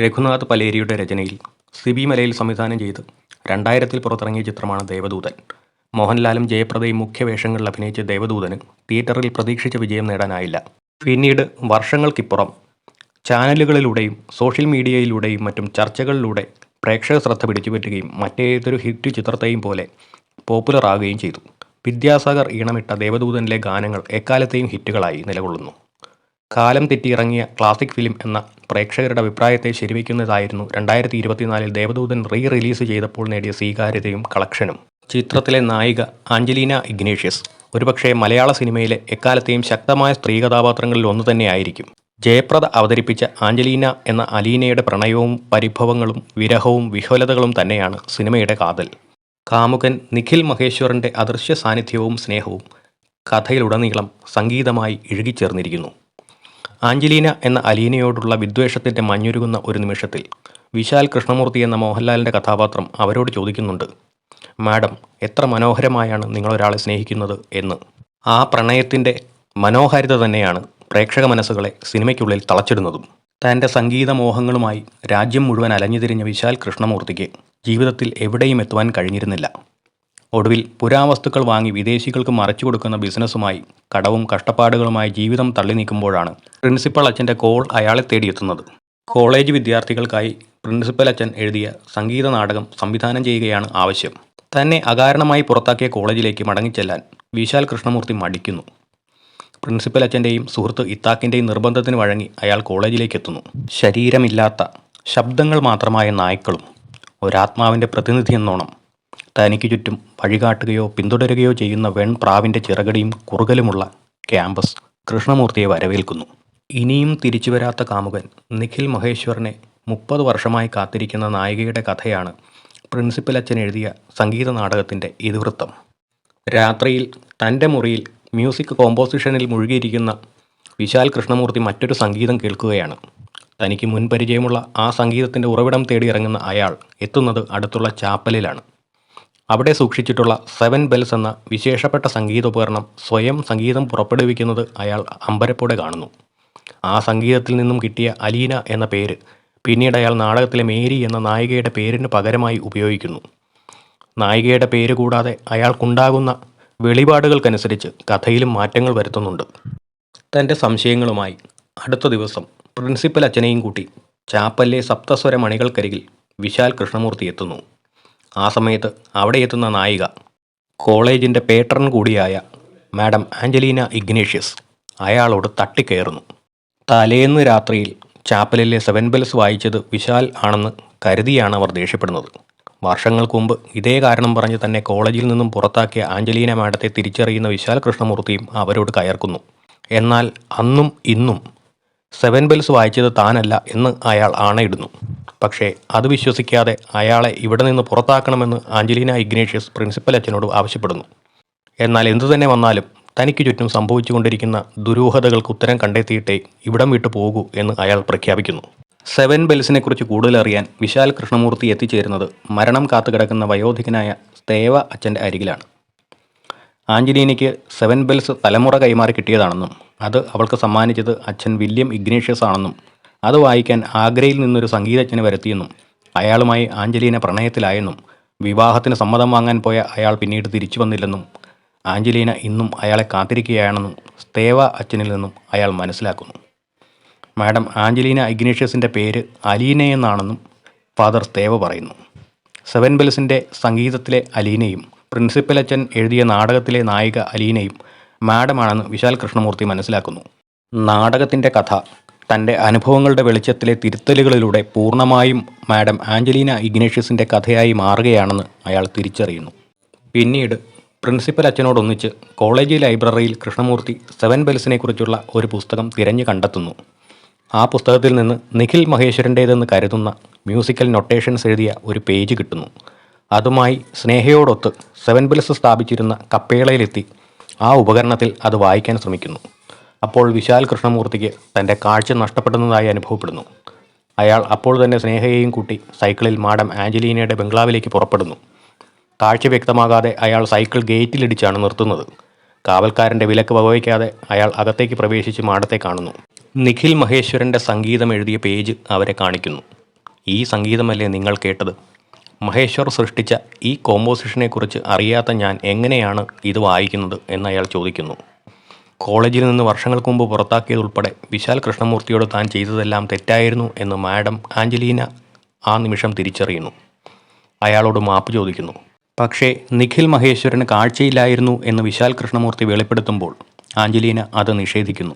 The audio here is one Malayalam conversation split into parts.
രഘുനാഥ് പലേരിയുടെ രചനയിൽ സിബി മലയിൽ സംവിധാനം ചെയ്ത് രണ്ടായിരത്തിൽ പുറത്തിറങ്ങിയ ചിത്രമാണ് ദേവദൂതൻ. മോഹൻലാലും ജയപ്രദയും മുഖ്യ വേഷങ്ങളിൽ അഭിനയിച്ച ദേവദൂതന് തിയേറ്ററിൽ പ്രതീക്ഷിച്ച വിജയം നേടാനായില്ല. പിന്നീട് വർഷങ്ങൾക്കിപ്പുറം ചാനലുകളിലൂടെയും സോഷ്യൽ മീഡിയയിലൂടെയും മറ്റും ചർച്ചകളിലൂടെ പ്രേക്ഷക ശ്രദ്ധ പിടിച്ചുപറ്റുകയും മറ്റേതൊരു ഹിറ്റ് ചിത്രത്തെയും പോലെ പോപ്പുലർ ആകുകയും ചെയ്തു. വിദ്യാസാഗർ ഈണമിട്ട ദേവദൂതനിലെ ഗാനങ്ങൾ എക്കാലത്തെയും ഹിറ്റുകളായി നിലകൊള്ളുന്നു. കാലം തെറ്റിയിറങ്ങിയ ക്ലാസിക് ഫിലിം എന്ന പ്രേക്ഷകരുടെ അഭിപ്രായത്തെ ശരിവയ്ക്കുന്നതായിരുന്നു രണ്ടായിരത്തി ഇരുപത്തിനാലിൽ ദേവദൂതൻ റീ റിലീസ് ചെയ്തപ്പോൾ നേടിയ സ്വീകാര്യതയും കളക്ഷനും. ചിത്രത്തിലെ നായിക ആഞ്ചലീന ഇഗ്നേഷ്യസ് ഒരുപക്ഷേ മലയാള സിനിമയിലെ എക്കാലത്തെയും ശക്തമായ സ്ത്രീ കഥാപാത്രങ്ങളിൽ ഒന്ന് തന്നെയായിരിക്കും. ജയപ്രദ അവതരിപ്പിച്ച ആഞ്ചലീന എന്ന അലീനയുടെ പ്രണയവും പരിഭവങ്ങളും വിരഹവും വിഹ്വലതകളും തന്നെയാണ് സിനിമയുടെ കാതൽ. കാമുകൻ നിഖിൽ മഹേശ്വറിന്റെ അദൃശ്യ സാന്നിധ്യവും സ്നേഹവും കഥയിലുടനീളം സംഗീതമായി ഇഴുകിച്ചേർന്നിരിക്കുന്നു. ആഞ്ചലീന എന്ന അലീനയോടുള്ള വിദ്വേഷത്തിന്റെ മഞ്ഞുരുകുന്ന ഒരു നിമിഷത്തിൽ വിശാൽ കൃഷ്ണമൂർത്തി എന്ന മോഹൻലാലിന്റെ കഥാപാത്രം അവരോട് ചോദിക്കുന്നുണ്ട് മാഡം എത്ര മനോഹരമായാണ് നിങ്ങളൊരാളെ സ്നേഹിക്കുന്നത് എന്ന്. ആ പ്രണയത്തിന്റെ മനോഹാരിത തന്നെയാണ് പ്രേക്ഷക മനസ്സുകളെ സിനിമയ്ക്കുള്ളിൽ തളച്ചിടുന്നതും. തന്റെ സംഗീതമോഹങ്ങളുമായി രാജ്യം മുഴുവൻ അലഞ്ഞുതിരിഞ്ഞ വിശാൽ കൃഷ്ണമൂർത്തിക്ക് ജീവിതത്തിൽ എവിടെയും എത്തുവാൻ കഴിഞ്ഞിരുന്നില്ല. ഒടുവിൽ പുരാവസ്തുക്കൾ വാങ്ങി വിദേശികൾക്ക് മറച്ചു കൊടുക്കുന്ന ബിസിനസ്സുമായി കടവും കഷ്ടപ്പാടുകളുമായി ജീവിതം തള്ളി നീക്കുമ്പോഴാണ് പ്രിൻസിപ്പൽ അച്ഛന്റെ കോൾ അയാളെ തേടിയെത്തുന്നത്. കോളേജ് വിദ്യാർത്ഥികൾക്കായി പ്രിൻസിപ്പൽ അച്ഛൻ എഴുതിയ സംഗീത നാടകം സംവിധാനം ചെയ്യുകയാണ് ആവശ്യം. തന്നെ അകാരണമായി പുറത്താക്കിയ കോളേജിലേക്ക് മടങ്ങിച്ചെല്ലാൻ വിശാൽ കൃഷ്ണമൂർത്തി മടിക്കുന്നു. പ്രിൻസിപ്പൽ അച്ഛന്റെയും സുഹൃത്ത് ഇത്താക്കിന്റെയും നിർബന്ധത്തിന് വഴങ്ങി അയാൾ കോളേജിലേക്ക് എത്തുന്നു. ശരീരമില്ലാത്ത ശബ്ദങ്ങൾ മാത്രമായ നായ്ക്കളും ഒരാത്മാവിന്റെ പ്രതിനിധി എന്നോണം തനിക്ക് ചുറ്റും വഴികാട്ടുകയോ പിന്തുടരുകയോ ചെയ്യുന്ന വെൺപ്രാവിന്റെ ചിറകടിയും കുറുകലുമുള്ള ക്യാമ്പസ് കൃഷ്ണമൂർത്തിയെ വരവേൽക്കുന്നു. ഇനിയും തിരിച്ചു വരാത്ത കാമുകൻ നിഖിൽ മഹേശ്വറിനെ മുപ്പത് വർഷമായി കാത്തിരിക്കുന്ന നായികയുടെ കഥയാണ് പ്രിൻസിപ്പൽ അച്ഛൻ എഴുതിയ സംഗീത നാടകത്തിന്റെ ഇതിവൃത്തം. രാത്രിയിൽ തന്റെ മുറിയിൽ മ്യൂസിക് കോമ്പോസിഷനിൽ മുഴുകിയിരിക്കുന്ന വിശാൽ കൃഷ്ണമൂർത്തി മറ്റൊരു സംഗീതം കേൾക്കുകയാണ്. തനിക്ക് മുൻപരിചയമുള്ള ആ സംഗീതത്തിന്റെ ഉറവിടം തേടി ഇറങ്ങുന്ന അയാൾ എത്തുന്നത് അടുത്തുള്ള ചാപ്പലിലാണ്. അവിടെ സൂക്ഷിച്ചിട്ടുള്ള സെവൻ ബെൽസ് എന്ന വിശേഷപ്പെട്ട സംഗീതോപകരണം സ്വയം സംഗീതം പുറപ്പെടുവിക്കുന്നത് അയാൾ അമ്പരപ്പോടെ കാണുന്നു. ആ സംഗീതത്തിൽ നിന്നും കിട്ടിയ അലീന എന്ന പേര് പിന്നീട് അയാൾ നാടകത്തിലെ മേരി എന്ന നായികയുടെ പേരിന് പകരമായി ഉപയോഗിക്കുന്നു. നായികയുടെ പേര് കൂടാതെ അയാൾക്കുണ്ടാകുന്ന വെളിപാടുകൾക്കനുസരിച്ച് കഥയിലും മാറ്റങ്ങൾ വരുത്തുന്നുണ്ട്. തന്റെ സംശയങ്ങളുമായി അടുത്ത ദിവസം പ്രിൻസിപ്പൽ അച്ഛനെയും കൂട്ടി ചാപ്പല്ലെ സപ്തസ്വര മണികൾക്കരികിൽ വിശാൽ കൃഷ്ണമൂർത്തി എത്തുന്നു. ആ സമയത്ത് അവിടെ എത്തുന്ന നായിക കോളേജിന്റെ പേട്രൺ കൂടിയായ മാഡം ആഞ്ചലീന ഇഗ്നേഷ്യസ് അയാളോട് തട്ടിക്കയറുന്നു. തലേന്ന് രാത്രിയിൽ ചാപ്പലിലെ സെവൻ ബെൽസ് വായിച്ചത് വിശാൽ ആണെന്ന് കരുതിയാണ് അവർ ദേഷ്യപ്പെടുന്നത്. വർഷങ്ങൾക്ക് മുമ്പ് ഇതേ കാരണം പറഞ്ഞ് തന്നെ കോളേജിൽ നിന്നും പുറത്താക്കിയ ആഞ്ചലീന മാഡത്തെ തിരിച്ചറിയുന്ന വിശാൽ കൃഷ്ണമൂർത്തിയും അവരോട് കയർക്കുന്നു. എന്നാൽ അന്നും ഇന്നും സെവൻ ബെൽസ് വായിച്ചത് താനല്ല എന്ന് അയാൾ ആണയിടുന്നു. പക്ഷേ അത് വിശ്വസിക്കാതെ അയാളെ ഇവിടെ നിന്ന് പുറത്താക്കണമെന്ന് ആഞ്ചലീന ഇഗ്നേഷ്യസ് പ്രിൻസിപ്പൽ അച്ഛനോട് ആവശ്യപ്പെടുന്നു. എന്നാൽ എന്തു തന്നെ വന്നാലും തനിക്ക് ചുറ്റും സംഭവിച്ചുകൊണ്ടിരിക്കുന്ന ദുരൂഹതകൾക്ക് ഉത്തരം കണ്ടെത്തിയിട്ടേ ഇവിടം വിട്ടു പോകൂ എന്ന് അയാൾ പ്രഖ്യാപിക്കുന്നു. സെവൻ ബെൽസിനെ കുറിച്ച് കൂടുതൽ അറിയാൻ വിശാൽ കൃഷ്ണമൂർത്തി എത്തിച്ചേരുന്നത് മരണം കാത്തുകിടക്കുന്ന വയോധികനായ സ്തേവ അച്ഛന്റെ അരികിലാണ്. ആഞ്ചലീനയ്ക്ക് സെവൻ ബെൽസ് തലമുറ കൈമാറി കിട്ടിയതാണെന്നും അത് അവൾക്ക് സമ്മാനിച്ചത് അച്ഛൻ വില്യം ഇഗ്നേഷ്യസ് ആണെന്നും അത് വായിക്കാൻ ആഗ്രയിൽ നിന്നൊരു സംഗീതജ്ഞനെ വരുത്തിയെന്നും അയാളുമായി ആഞ്ചലീന പ്രണയത്തിലായെന്നും വിവാഹത്തിന് സമ്മതം വാങ്ങാൻ പോയ അയാൾ പിന്നീട് തിരിച്ചു വന്നില്ലെന്നും ആഞ്ചലീന ഇന്നും അയാളെ കാത്തിരിക്കുകയാണെന്നും സ്തേവ അച്ഛനിൽ നിന്നും അയാൾ മനസ്സിലാക്കുന്നു. മാഡം ആഞ്ചലീന ഇഗ്നേഷ്യസിന്റെ പേര് അലീന എന്നാണെന്നും ഫാദർ സ്തേവ പറയുന്നു. സെവൻ ബെൽസിന്റെ സംഗീതത്തിലെ അലീനയും പ്രിൻസിപ്പൽ അച്ഛൻ എഴുതിയ നാടകത്തിലെ നായിക അലീനയും മാഡമാണെന്ന് വിശാൽ കൃഷ്ണമൂർത്തി മനസ്സിലാക്കുന്നു. നാടകത്തിന്റെ കഥ തന്റെ അനുഭവങ്ങളുടെ വെളിച്ചത്തിലെ തിരുത്തലുകളിലൂടെ പൂർണമായും മാഡം ആഞ്ചലീന ഇഗ്നേഷ്യസിന്റെ കഥയായി മാറുകയാണെന്ന് അയാൾ തിരിച്ചറിയുന്നു. പിന്നീട് പ്രിൻസിപ്പൽ അച്ഛനോടൊന്നിച്ച് കോളേജ് ലൈബ്രറിയിൽ കൃഷ്ണമൂർത്തി സെവൻ ബെൽസിനെക്കുറിച്ചുള്ള ഒരു പുസ്തകം തിരഞ്ഞു കണ്ടെത്തുന്നു. ആ പുസ്തകത്തിൽ നിന്ന് നിഖിൽ മഹേശ്വരന്റേതെന്ന് കരുതുന്ന മ്യൂസിക്കൽ നൊട്ടേഷൻസ് എഴുതിയ ഒരു പേജ് കിട്ടുന്നു. അതുമായി സ്നേഹയോടൊത്ത് സെവൻ ബിൽസ് സ്ഥാപിച്ചിരുന്ന കപ്പേളയിലെത്തി. ആ ഉപകരണത്തിൽ അത് വായിക്കാൻ ശ്രമിക്കുന്നു. അപ്പോൾ വിശാൽ കൃഷ്ണമൂർത്തിക്ക് തന്റെ കാഴ്ച നഷ്ടപ്പെടുന്നതായി അനുഭവപ്പെടുന്നു. അയാൾ അപ്പോൾ തന്നെ സ്നേഹയെയും കൂട്ടി സൈക്കിളിൽ മാഡം ആഞ്ചലീനയുടെ ബംഗ്ലാവിലേക്ക് പുറപ്പെടുന്നു. കാഴ്ച വ്യക്തമാകാതെ അയാൾ സൈക്കിൾ ഗേറ്റിലിടിച്ചാണ് നിർത്തുന്നത്. കാവൽക്കാരന്റെ വിലക്ക് വകവയ്ക്കാതെ അയാൾ അകത്തേക്ക് പ്രവേശിച്ച് മാഡത്തെ കാണുന്നു. നിഖിൽ മഹേശ്വരന്റെ സംഗീതം എഴുതിയ പേജ് അവരെ കാണിക്കുന്നു. ഈ സംഗീതമല്ലേ നിങ്ങൾ കേട്ടത്? മഹേശ്വർ സൃഷ്ടിച്ച ഈ കോമ്പോസിഷനെക്കുറിച്ച് അറിയാത്ത ഞാൻ എങ്ങനെയാണ് ഇത് വായിക്കുന്നത് എന്ന് അയാൾ ചോദിക്കുന്നു. കോളേജിൽ നിന്ന് വർഷങ്ങൾക്ക് മുമ്പ് പുറത്താക്കിയതുൾപ്പെടെ വിശാൽ കൃഷ്ണമൂർത്തിയോട് താൻ ചെയ്തതെല്ലാം തെറ്റായിരുന്നു എന്ന് മാഡം ആഞ്ചലീന ആ നിമിഷം തിരിച്ചറിയുന്നു. അയാളോട് മാപ്പ് ചോദിക്കുന്നു. പക്ഷേ നിഖിൽ മഹേശ്വരന് കാഴ്ചയില്ലായിരുന്നു എന്ന് വിശാൽ കൃഷ്ണമൂർത്തി വെളിപ്പെടുത്തുമ്പോൾ ആഞ്ചലീന അത് നിഷേധിക്കുന്നു.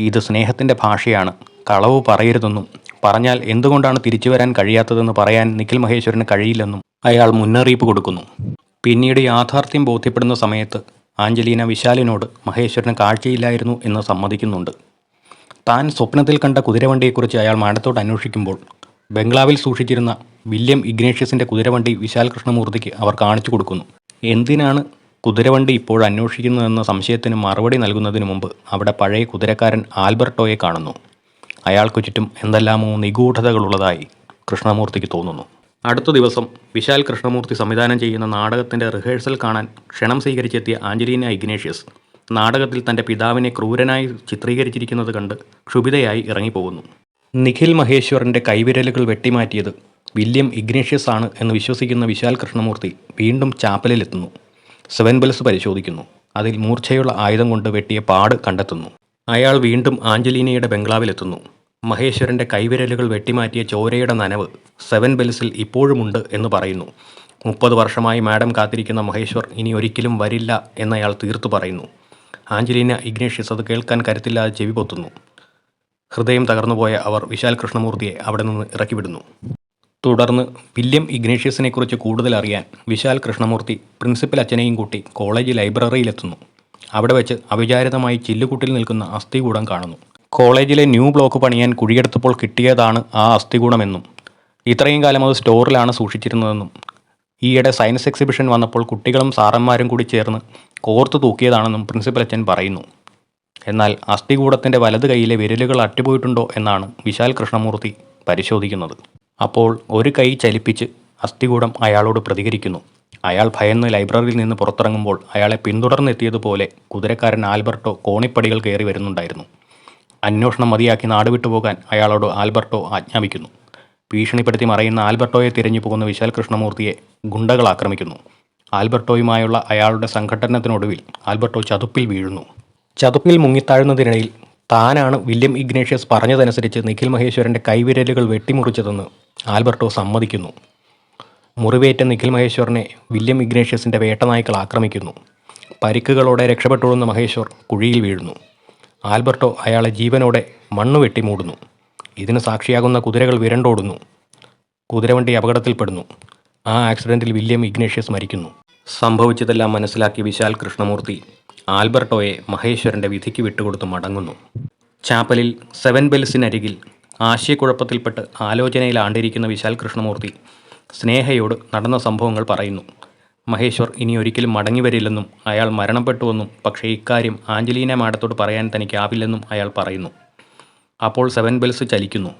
ഇത് സ്നേഹത്തിന്റെ ഭാഷയാണ്. കളവ് പറയരുതെന്നും പറഞ്ഞാൽ എന്തുകൊണ്ടാണ് തിരിച്ചു വരാൻ കഴിയാത്തതെന്ന് പറയാൻ നിഖിൽ മഹേശ്വരന് കഴിയില്ലെന്നും അയാൾ മുന്നറിയിപ്പ് കൊടുക്കുന്നു. പിന്നീട് യാഥാർത്ഥ്യം ബോധ്യപ്പെടുന്ന സമയത്ത് ആഞ്ജലീന വിശാലിനോട് മഹേശ്വരന് കാഴ്ചയില്ലായിരുന്നു എന്ന് സമ്മതിക്കുന്നുണ്ട്. താൻ സ്വപ്നത്തിൽ കണ്ട കുതിരവണ്ടിയെക്കുറിച്ച് അയാൾ മാഡത്തോട് അന്വേഷിക്കുമ്പോൾ ബംഗ്ലാവിൽ സൂക്ഷിച്ചിരുന്ന വില്യം ഇഗ്നേഷ്യസിന്റെ കുതിരവണ്ടി വിശാൽ കൃഷ്ണമൂർത്തിക്ക് അവർ കാണിച്ചു കൊടുക്കുന്നു. എന്തിനാണ് കുതിരവണ്ടി ഇപ്പോൾ അന്വേഷിക്കുന്നതെന്ന സംശയത്തിന് മറുപടി നൽകുന്നതിന് മുമ്പ് അവിടെ പഴയ കുതിരക്കാരൻ ആൽബർട്ടോയെ കാണുന്നു? അയാൾക്കു ചുറ്റും എന്തെല്ലാമോ നിഗൂഢതകളുള്ളതായി കൃഷ്ണമൂർത്തിക്ക് തോന്നുന്നു. അടുത്ത ദിവസം വിശാൽ കൃഷ്ണമൂർത്തി സംവിധാനം ചെയ്യുന്ന നാടകത്തിന്റെ റിഹേഴ്സൽ കാണാൻ ക്ഷണം സ്വീകരിച്ചെത്തിയ ആഞ്ജലീന ഇഗ്നേഷ്യസ് നാടകത്തിൽ തന്റെ പിതാവിനെ ക്രൂരനായി ചിത്രീകരിച്ചിരിക്കുന്നത് കണ്ട് ക്ഷുഭിതയായി ഇറങ്ങിപ്പോകുന്നു. നിഖിൽ മഹേശ്വറിന്റെ കൈവിരലുകൾ വെട്ടിമാറ്റിയത് വില്യം ഇഗ്നേഷ്യസ് ആണ് എന്ന് വിശ്വസിക്കുന്ന വിശാൽ കൃഷ്ണമൂർത്തി വീണ്ടും ചാപ്പലിലെത്തുന്നു. സെവൻ ബെൽസ് പരിശോധിക്കുന്നു. അതിൽ മൂർച്ചയുള്ള ആയുധം കൊണ്ട് വെട്ടിയ പാട് കണ്ടെത്തുന്നു. അയാൾ വീണ്ടും ആഞ്ചലീനയുടെ ബംഗ്ലാവിലെത്തുന്നു. മഹേശ്വരന്റെ കൈവിരലുകൾ വെട്ടിമാറ്റിയ ചോരയുടെ നനവ് സെവൻ ബെൽസിൽ ഇപ്പോഴുമുണ്ട് എന്ന് പറയുന്നു. മുപ്പത് വർഷമായി മാഡം കാത്തിരിക്കുന്ന മഹേശ്വർ ഇനി ഒരിക്കലും വരില്ല എന്നയാൾ തീർത്തു പറയുന്നു. ആഞ്ചലീന ഇഗ്നേഷ്യസ് അത് കേൾക്കാൻ കരുത്തില്ലാതെ ചെവി പൊത്തുന്നു. ഹൃദയം തകർന്നുപോയ അവർ വിശാൽ കൃഷ്ണമൂർത്തിയെ അവിടെ നിന്ന് ഇറക്കിവിടുന്നു. തുടർന്ന് വില്യം ഇഗ്നേഷ്യസിനെക്കുറിച്ച് കൂടുതൽ അറിയാൻ വിശാൽ കൃഷ്ണമൂർത്തി പ്രിൻസിപ്പൽ അച്ഛനെയും കൂട്ടി കോളേജ് ലൈബ്രറിയിലെത്തുന്നു. അവിടെ വെച്ച് അവിചാരിതമായി ചില്ലുകുട്ടിൽ നിൽക്കുന്ന അസ്ഥികൂടം കാണുന്നു. കോളേജിലെ ന്യൂ ബ്ലോക്ക് പണിയാൻ കുഴിയെടുത്തപ്പോൾ കിട്ടിയതാണ് ആ അസ്ഥികൂടമെന്നും ഇത്രയും കാലം അത് സ്റ്റോറിലാണ് സൂക്ഷിച്ചിരുന്നതെന്നും. ഈയിടെ സയൻസ് എക്സിബിഷൻ വന്നപ്പോൾ കുട്ടികളും സാറന്മാരും കൂടി ചേർന്ന് കോർത്തു തൂക്കിയതാണെന്നും പ്രിൻസിപ്പൽ അച്ഛൻ പറയുന്നു. എന്നാൽ അസ്ഥികൂടത്തിന്റെ വലത് കൈയിലെ വിരലുകൾ അറ്റുപോയിട്ടുണ്ടോ എന്നാണ് വിശാൽ കൃഷ്ണമൂർത്തി പരിശോധിക്കുന്നത്. അപ്പോൾ ഒരു കൈ ചലിപ്പിച്ച് അസ്ഥികൂടം അയാളോട് പ്രതികരിക്കുന്നു. അയാൾ ഭയന്ന് ലൈബ്രറിയിൽ നിന്ന് പുറത്തിറങ്ങുമ്പോൾ അയാളെ പിന്തുടർന്നെത്തിയതുപോലെ കുതിരക്കാരൻ ആൽബർട്ടോ കോണിപ്പടികൾ കയറി വരുന്നുണ്ടായിരുന്നു. അന്വേഷണം മതിയാക്കി നാടുവിട്ടുപോകാൻ അയാളോട് ആൽബർട്ടോ ആജ്ഞാപിക്കുന്നു. ഭീഷണിപ്പെടുത്തി മറയുന്ന ആൽബർട്ടോയെ തിരഞ്ഞു പോകുന്ന വിശാൽ കൃഷ്ണമൂർത്തിയെ ഗുണ്ടകൾ ആക്രമിക്കുന്നു. ആൽബർട്ടോയുമായുള്ള അയാളുടെ സംഘട്ടനത്തിനൊടുവിൽ ആൽബർട്ടോ ചതുപ്പിൽ വീഴുന്നു. ചതുപ്പിൽ മുങ്ങിത്താഴുന്നതിനിടയിൽ താനാണ് വില്യം ഇഗ്നേഷ്യസ് പറഞ്ഞതനുസരിച്ച് നിഖിൽ മഹേശ്വരന്റെ കൈവിരലുകൾ വെട്ടിമുറിച്ചതെന്ന് ആൽബർട്ടോ സമ്മതിക്കുന്നു. മുറിവേറ്റ നിഖിൽ മഹേശ്വറിനെ വില്യം ഇഗ്നേഷ്യസിന്റെ വേട്ടനായ്ക്കൾ ആക്രമിക്കുന്നു. പരിക്കുകളോടെ രക്ഷപ്പെട്ടോളുന്ന മഹേശ്വർ കുഴിയിൽ വീഴുന്നു. ആൽബർട്ടോ അയാളെ ജീവനോടെ മണ്ണ് വെട്ടി മൂടുന്നു. ഇതിന് സാക്ഷിയാകുന്ന കുതിരകൾ വിരണ്ടോടുന്നു. കുതിരവണ്ടി അപകടത്തിൽപ്പെടുന്നു. ആ ആക്സിഡന്റിൽ വില്യം ഇഗ്നേഷ്യസ് മരിക്കുന്നു. സംഭവിച്ചതെല്ലാം മനസ്സിലാക്കി വിശാൽ കൃഷ്ണമൂർത്തി ആൽബർട്ടോയെ മഹേശ്വരന്റെ വിധിക്ക് വിട്ടുകൊടുത്ത് മടങ്ങുന്നു. ചാപ്പലിൽ സെവൻ ബെൽസിനരികിൽ ആശയക്കുഴപ്പത്തിൽപ്പെട്ട് ആലോചനയിലാണ്ടിരിക്കുന്ന വിശാൽ കൃഷ്ണമൂർത്തി സ്നേഹയോട് നടന്ന സംഭവങ്ങൾ പറയുന്നു. മഹേശ്വർ ഇനി ഒരിക്കലും മടങ്ങി വരില്ലെന്നും അയാൾ മരണപ്പെട്ടുവെന്നും പക്ഷേ ഇക്കാര്യം ആഞ്ജലീന മാഡത്തോട് പറയാൻ തനിക്കാവില്ലെന്നും അയാൾ പറയുന്നു. അപ്പോൾ സെവൻ ബെൽസ് ചലിക്കുന്നു.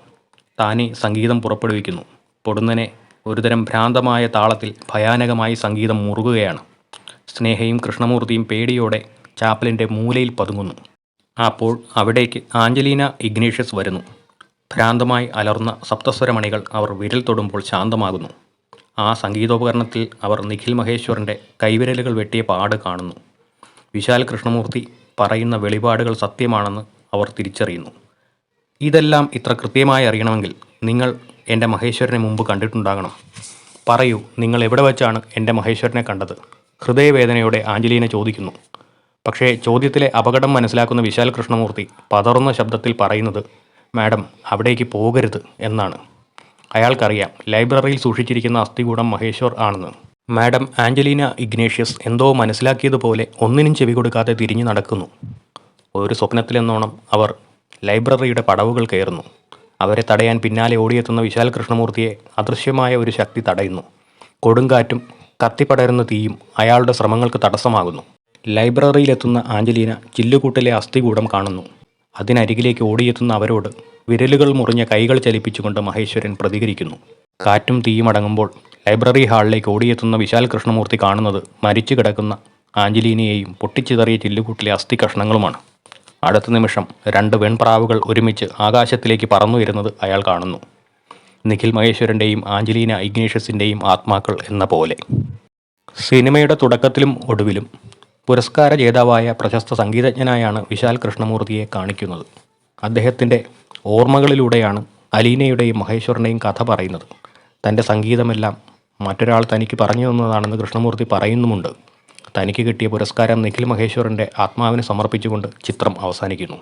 താനെ സംഗീതം പുറപ്പെടുവിക്കുന്നു. പൊടുന്നനെ ഒരുതരം ഭ്രാന്തമായ താളത്തിൽ ഭയാനകമായി സംഗീതം മുറുകുകയാണ്. സ്നേഹയും കൃഷ്ണമൂർത്തിയും പേടിയോടെ ചാപ്പലിന്റെ മൂലയിൽ പതുങ്ങുന്നു. അപ്പോൾ അവിടേക്ക് ആഞ്ജലീന ഇഗ്നേഷ്യസ് വരുന്നു. ഭ്രാന്തമായി അലർന്ന സപ്തസ്വരമണികൾ അവർ വിരൽ തൊടുമ്പോൾ ശാന്തമാകുന്നു. ആ സംഗീതോപകരണത്തിൽ അവർ നിഖിൽ മഹേശ്വറിന്റെ കൈവിരലുകൾ വെട്ടിയ പാട് കാണുന്നു. വിശാൽ കൃഷ്ണമൂർത്തി പറയുന്ന വെളിപാടുകൾ സത്യമാണെന്ന് അവർ തിരിച്ചറിയുന്നു. ഇതെല്ലാം ഇത്ര കൃത്യമായി അറിയണമെങ്കിൽ നിങ്ങൾ എന്റെ മഹേശ്വരനെ മുമ്പ് കണ്ടിട്ടുണ്ടാകണം. പറയൂ നിങ്ങൾ എവിടെ വെച്ചാണ് എന്റെ മഹേശ്വരനെ കണ്ടത്? ഹൃദയവേദനയോടെ ആഞ്ജലീന ചോദിക്കുന്നു. പക്ഷേ ചോദ്യത്തിലെ അപകടം മനസ്സിലാക്കുന്ന വിശാൽ കൃഷ്ണമൂർത്തി പതറുന്ന ശബ്ദത്തിൽ പറയുന്നത് മാഡം അവിടേക്ക് പോകരുത് എന്നാണ്. അയാൾക്കറിയാം ലൈബ്രറിയിൽ സൂക്ഷിച്ചിരിക്കുന്ന അസ്ഥികൂടം മഹേശ്വർ ആണെന്ന്. മാഡം ആഞ്ചലീന ഇഗ്നേഷ്യസ് എന്തോ മനസ്സിലാക്കിയതുപോലെ ഒന്നിനും ചെവി കൊടുക്കാതെ തിരിഞ്ഞു നടക്കുന്നു. ഒരു സ്വപ്നത്തിലെന്നോണം അവർ ലൈബ്രറിയുടെ പടവുകൾ കയറുന്നു. അവരെ തടയാൻ പിന്നാലെ ഓടിയെത്തുന്ന വിശാൽ കൃഷ്ണമൂർത്തിയെ അദൃശ്യമായ ഒരു ശക്തി തടയുന്നു. കൊടുങ്കാറ്റും കത്തിപ്പടരുന്ന തീയും അയാളുടെ ശ്രമങ്ങൾക്ക് തടസ്സമാകുന്നു. ലൈബ്രറിയിലെത്തുന്ന ആഞ്ചലീന ചില്ലുകൂട്ടിലെ അസ്ഥികൂടം കാണുന്നു. അതിനരികിലേക്ക് ഓടിയെത്തുന്ന അവരോട് വിരലുകൾ മുറിഞ്ഞ കൈകൾ ചലിപ്പിച്ചുകൊണ്ട് മഹേശ്വരൻ പ്രതികരിക്കുന്നു. കാറ്റും തീയും അടങ്ങുമ്പോൾ ലൈബ്രറി ഹാളിലേക്ക് ഓടിയെത്തുന്ന വിശാൽ കൃഷ്ണമൂർത്തി കാണുന്നത് മരിച്ചു കിടക്കുന്ന ആഞ്ചലീനയെയും പൊട്ടിച്ചിതറിയ ചില്ലുകൂട്ടിലെ അസ്ഥി കഷ്ണങ്ങളുമാണ്. അടുത്ത നിമിഷം രണ്ട് വെൺപ്രാവുകൾ ഒരുമിച്ച് ആകാശത്തിലേക്ക് പറന്നുയരുന്നത് അയാൾ കാണുന്നു. നിഖിൽ മഹേശ്വരന്റെയും ആഞ്ജലീന ഇഗ്നേഷ്യസിന്റെയും ആത്മാക്കൾ എന്ന പോലെ. സിനിമയുടെ തുടക്കത്തിലും ഒടുവിലും പുരസ്കാര ജേതാവായ പ്രശസ്ത സംഗീതജ്ഞനായാണ് വിശാൽ കൃഷ്ണമൂർത്തിയെ കാണിക്കുന്നത്. അദ്ദേഹത്തിന്റെ ഓർമ്മകളിലൂടെയാണ് അലീനയുടെയും മഹേശ്വരന്റെയും കഥ പറയുന്നത്. തന്റെ സംഗീതമെല്ലാം മറ്റൊരാൾ തനിക്ക് പറഞ്ഞു തന്നതാണെന്ന് കൃഷ്ണമൂർത്തി പറയുന്നുമുണ്ട്. തനിക്ക് കിട്ടിയ പുരസ്കാരം നിഖിൽ മഹേശ്വരന്റെ ആത്മാവിന് സമർപ്പിച്ചുകൊണ്ട് ചിത്രം അവസാനിക്കുന്നു.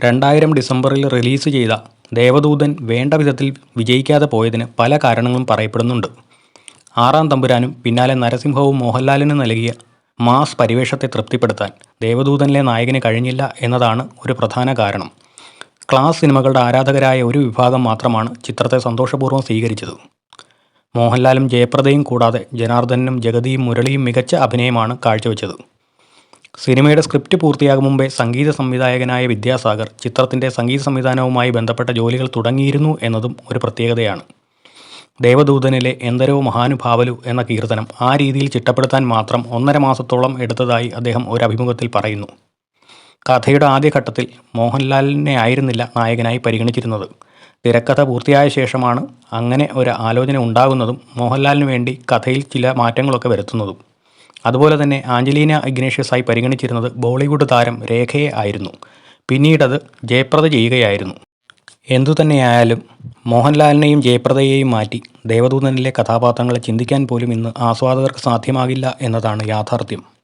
രണ്ടായിരം ഡിസംബറിൽ റിലീസ് ചെയ്ത ദേവദൂതൻ വേണ്ട വിധത്തിൽ വിജയിക്കാതെ പോയതിന് പല കാരണങ്ങളും പറയപ്പെടുന്നുണ്ട്. ആറാം തമ്പുരാനും പിന്നാലെ നരസിംഹവും മോഹൻലാലിന് നൽകിയ മാസ് പരിവേഷത്തെ തൃപ്തിപ്പെടുത്താൻ ദേവദൂതനിലെ നായകന് കഴിഞ്ഞില്ല എന്നതാണ് ഒരു പ്രധാന കാരണം. ക്ലാസ് സിനിമകളുടെ ആരാധകരായ ഒരു വിഭാഗം മാത്രമാണ് ചിത്രത്തെ സന്തോഷപൂർവം സ്വീകരിച്ചത്. മോഹൻലാലും ജയപ്രദയും കൂടാതെ ജനാർദ്ദനും ജഗതിയും മുരളിയും മികച്ച അഭിനയമാണ് കാഴ്ചവെച്ചത്. സിനിമയുടെ സ്ക്രിപ്റ്റ് പൂർത്തിയാകും മുമ്പേ സംഗീത സംവിധായകനായ വിദ്യാസാഗർ ചിത്രത്തിന്റെ സംഗീത സംവിധാനവുമായി ബന്ധപ്പെട്ട ജോലികൾ തുടങ്ങിയിരുന്നു എന്നതും ഒരു പ്രത്യേകതയാണ്. ദേവദൂതനിലെ എന്തരോ മഹാനുഭാവലു എന്ന കീർത്തനം ആ രീതിയിൽ ചിട്ടപ്പെടുത്താൻ മാത്രം ഒന്നര മാസത്തോളം എടുത്തതായി അദ്ദേഹം ഒരു അഭിമുഖത്തിൽ പറയുന്നു. കഥയുടെ ആദ്യഘട്ടത്തിൽ മോഹൻലാലിനെ ആയിരുന്നില്ല നായകനായി പരിഗണിച്ചിരുന്നത്. തിരക്കഥ പൂർത്തിയായ ശേഷമാണ് അങ്ങനെ ഒരു ആലോചന ഉണ്ടാകുന്നതും മോഹൻലാലിന് വേണ്ടി കഥയിൽ ചില മാറ്റങ്ങളൊക്കെ വരുത്തുന്നതും. അതുപോലെ തന്നെ ആഞ്ചലീന ഇഗ്നേഷ്യസായി പരിഗണിച്ചിരുന്നത് ബോളിവുഡ് താരം രേഖയെ ആയിരുന്നു. പിന്നീടത് ജയപ്രദ ചെയ്യുകയായിരുന്നു. എന്തുതന്നെയായാലും മോഹൻലാലിനെയും ജയപ്രദയെയും മാറ്റി ദേവദൂതനിലെ കഥാപാത്രങ്ങളെ ചിന്തിക്കാൻ പോലും ഇന്ന് ആസ്വാദകർക്ക് സാധ്യമാകില്ല എന്നതാണ് യാഥാർത്ഥ്യം.